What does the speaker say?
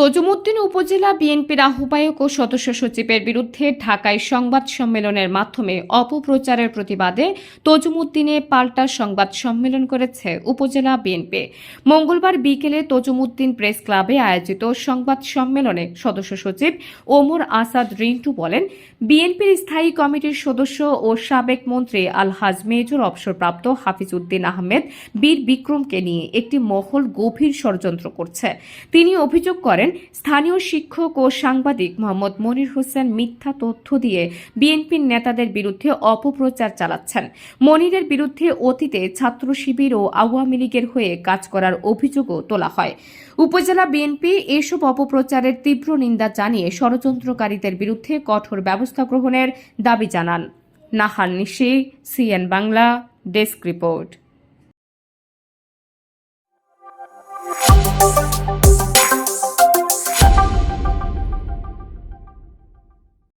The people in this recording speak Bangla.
তজুমুদ্দিন উপজেলা বিএনপির আহ্বায়ক ও সদস্য সচিবের বিরুদ্ধে ঢাকায় সংবাদ সম্মেলনের মাধ্যমে অপপ্রচারের প্রতিবাদে তজুমুদ্দিনে পাল্টা সংবাদ সম্মেলন করেছে উপজেলা বিএনপি। মঙ্গলবার বিকেলে তজুমুদ্দিন প্রেস ক্লাবে আয়োজিত সংবাদ সম্মেলনে সদস্য সচিব ওমর আসাদ রিন্টু বলেন, বিএনপির স্থায়ী কমিটির সদস্য ও সাবেক মন্ত্রী আলহাজ মেজর অবসরপ্রাপ্ত হাফিজ উদ্দিন আহমেদ বীর বিক্রমকে নিয়ে একটি মহল গভীর ষড়যন্ত্র করছে। তিনি অভিযোগ করেন স্থানীয় শিক্ষক ও সাংবাদিক মোহাম্মদ মনির হোসেন মিথ্যা তথ্য দিয়ে বিএনপির নেতাদের বিরুদ্ধে অপপ্রচার চালাচ্ছেন। মনিরের বিরুদ্ধে অতীতে ছাত্র শিবির ও আওয়ামী লীগের হয়ে কাজ করার অভিযোগও তোলা হয়। উপজেলা বিএনপি এসব অপপ্রচারের তীব্র নিন্দা জানিয়ে ষড়যন্ত্রকারীদের বিরুদ্ধে কঠোর ব্যবস্থা গ্রহণের দাবি জানান। Nahar Nishi, CN Bangla, desk report.